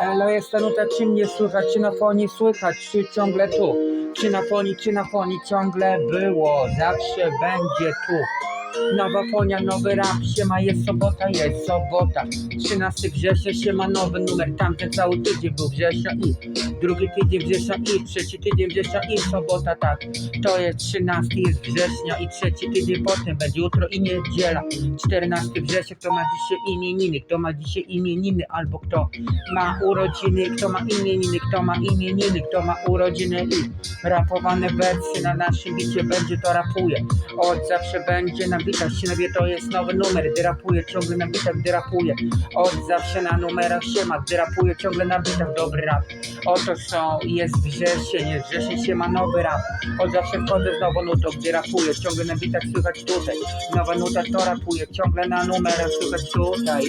Elo jest ta nuta, czy mnie słychać, czy na fonii słychać, czy ciągle tu, czy na fonii, czy na fonii ciągle było, zawsze będzie tu. Nowa fonia, nowy rap, siema, jest sobota, jest sobota. 13 września, siema, nowy numer, tamten cały tydzień był września i drugi tydzień września i trzeci tydzień września i sobota, tak. To jest 13 jest września i trzeci tydzień potem będzie jutro i niedziela. 14 września, kto ma dzisiaj imieniny, kto ma dzisiaj imieniny, albo kto ma urodziny, kto ma imieniny, kto ma imieniny, kto ma urodziny i rapowane wersje na naszym bicie będzie to rapuje. Od zawsze będzie na bitach się to jest nowy numer, gdy rapuje, ciągle na gdy rapuje. Od zawsze na numerach siema, gdy rapuje, ciągle na bitach, dobry rap. Oto są, jest wrzesień, jest wrzesień, siema, nowy rap. Od zawsze wchodzę z nową nutą, gdy rapuję, ciągle na bitach słychać tutaj. Nowa nuta to rapuje, ciągle na numerach słychać tutaj.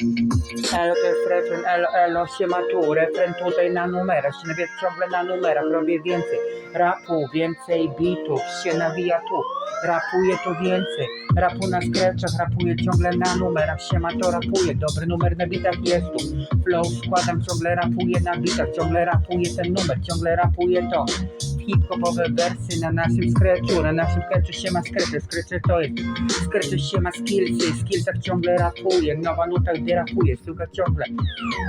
Elo to jest refren, elo, elo, siema tu, refren tutaj na numerach, się nawija ciągle na numerach, robię więcej. Rapu, więcej bitów, się nawija tu, rapuję to więcej, rapu na skreczach, rapuję ciągle na numerach, siema to rapuję, dobry numer na bitach jest tu, flow składam, ciągle rapuję na bitach, ciągle rapuję ten numer, ciągle rapuję to, hip-hopowe wersy na naszym skreczu, na naszym skreczu siema skrecze, skrecze to jest, skrecze siema skillsy, w skillsach ciągle rapuję, nowa nuta gdy rapuję, słucha ciągle,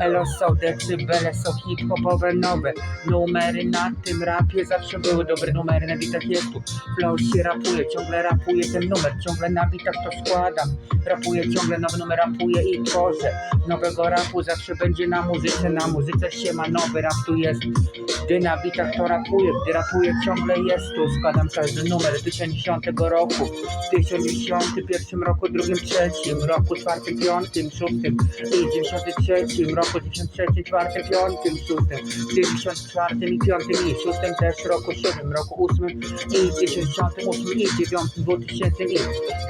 elo są decybele, są hip-hopowe nowe, numery na tym rapie zawsze były dobre numery, na bitach jest tu, flow się rapuje, ciągle rapuję ten numer, ciągle na bitach to składam, rapuję ciągle nowy numer, rapuję i tworzę, nowego rapu zawsze będzie na muzyce, na muzyce się ma nowy rap tu jest, gdy na bitach to rapuję, gdy rapuję ciągle jest tu. Składam każdy numer z 2010 roku. W 1091 roku, drugim, trzecim. Roku, czwartym, piątym, szóstym. I 93 roku, 93, czwartym, piątym, szóstym. W 94 i piątym i szóstym też roku, siódmym roku, ósmym. I 98 i dziewiątym, 2000 i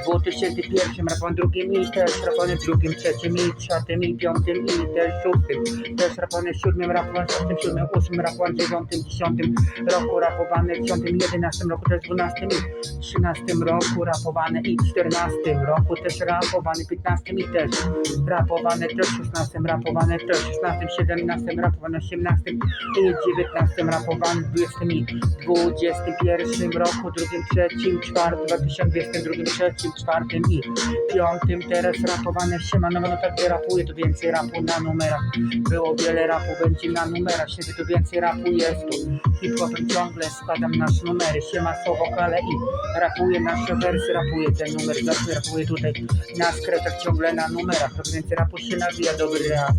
2001 rapon drugim i też raponem drugim, trzecim i czwartym i piątym i też szóstym. Też raponem siódmym, raponem szóstym, siódmym, ósmym raponem 9, 10 roku rapowane, w 10, 11 roku też 12, 13 roku rapowane i 14 roku też rapowane, 15 i też rapowane, też 16 rapowane, też 16, 17 rapowane, 18 i 19 rapowane, 20 i 21 roku, drugim, trzecim, czwartym, 2022, trzecim, czwartym i piątym teraz rapowane, siemano, no tak rapuję, to więcej rapu na numerach, było wiele rapu, będzie na numerach, siebie to więcej rapu jest tu hip-hopem ciągle składam nasze numery. Siema są wokale i rapuję nasze wersy, rapuję ten numer zawsze rapuję tutaj na skretach ciągle na numerach, robię więcej rapu się nawija dobry rap.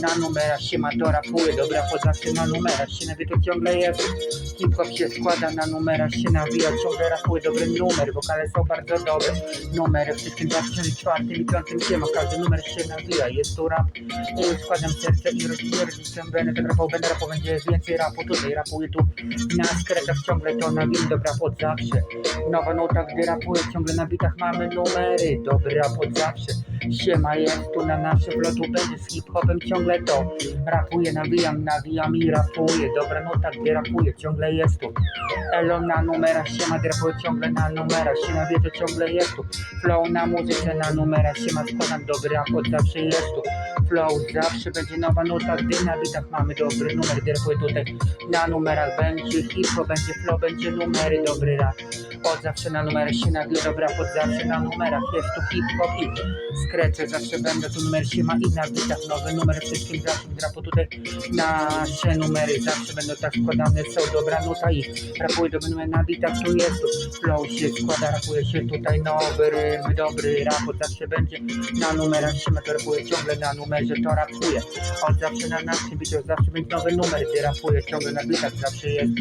Na numerach się ma to rapuje, dobra po zawsze na numerach. Się nawija to ciągle jest hip-hop się składa na numerach się nawija, ciągle rapuje dobry numer, wokale są bardzo dobre. Numery, wszystkim 2004 i 2005 się ma, każdy numer się nawija, jest tu rap, y, składam serce i rozpierdzić będę rapał, będę rapał, będzie więcej rapu tutaj, rapuję tu na skretach ciągle to nawija, dobra od zawsze. Nowa nota, gdy rapuję, ciągle na bitach mamy numery, dobry rap od zawsze Siema jest tu na naszym lotu będzie z hip-hopem ciągle to. Rapuję, nawijam, nawijam i rapuję Dobra nuta, gdy rapuję, ciągle jest tu. Elo na numerach, siema, gdy rapuję ciągle na numerach Siema wie, to ciągle jest tu. Flow na muzyce, na numerach Siema, składam dobry rap, od zawsze jest tu. Flow zawsze będzie nowa nuta, gdy na bitach mamy dobry numer. Gdy rapuję tutaj na numerach będzie hip-hop, będzie flow, będzie numery, dobry rap. Od zawsze na numerach się nawija, dobra, od zawsze na numerach. Jest tu hip-hop i skrecze zawsze będę tu numer się ma i na bitach nowe numery wszystkim drapo tutaj. Nasze numery zawsze będą tak składane są dobra nuta i rapuję dobry numer na bitach. Tu jest tu flow się składa rapuje się tutaj nowy rym dobry raport zawsze będzie. Na numerach się to rapuje ciągle na numerze to rapuje. Od zawsze na naszym bicie zawsze będzie nowy numer gdy rapuje ciągle na bitach. Zawsze jest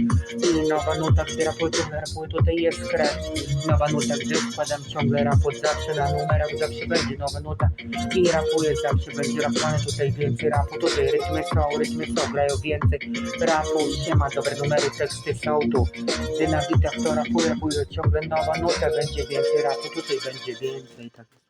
i nowa nuta gdy rapuje ciągle rapuje tutaj jest skrecz nowa nuta gdy składam ciągle raport zawsze na numerach zawsze będzie nowa nuta i rapuje zawsze będzie rapowane tutaj więcej rapu tutaj rytmy są rytmy są grają więcej. Rapu się ma dobre numery teksty są tu. Gdy na to rapuje rapuje ciągle nowa nuta będzie więcej rapu tutaj będzie więcej tak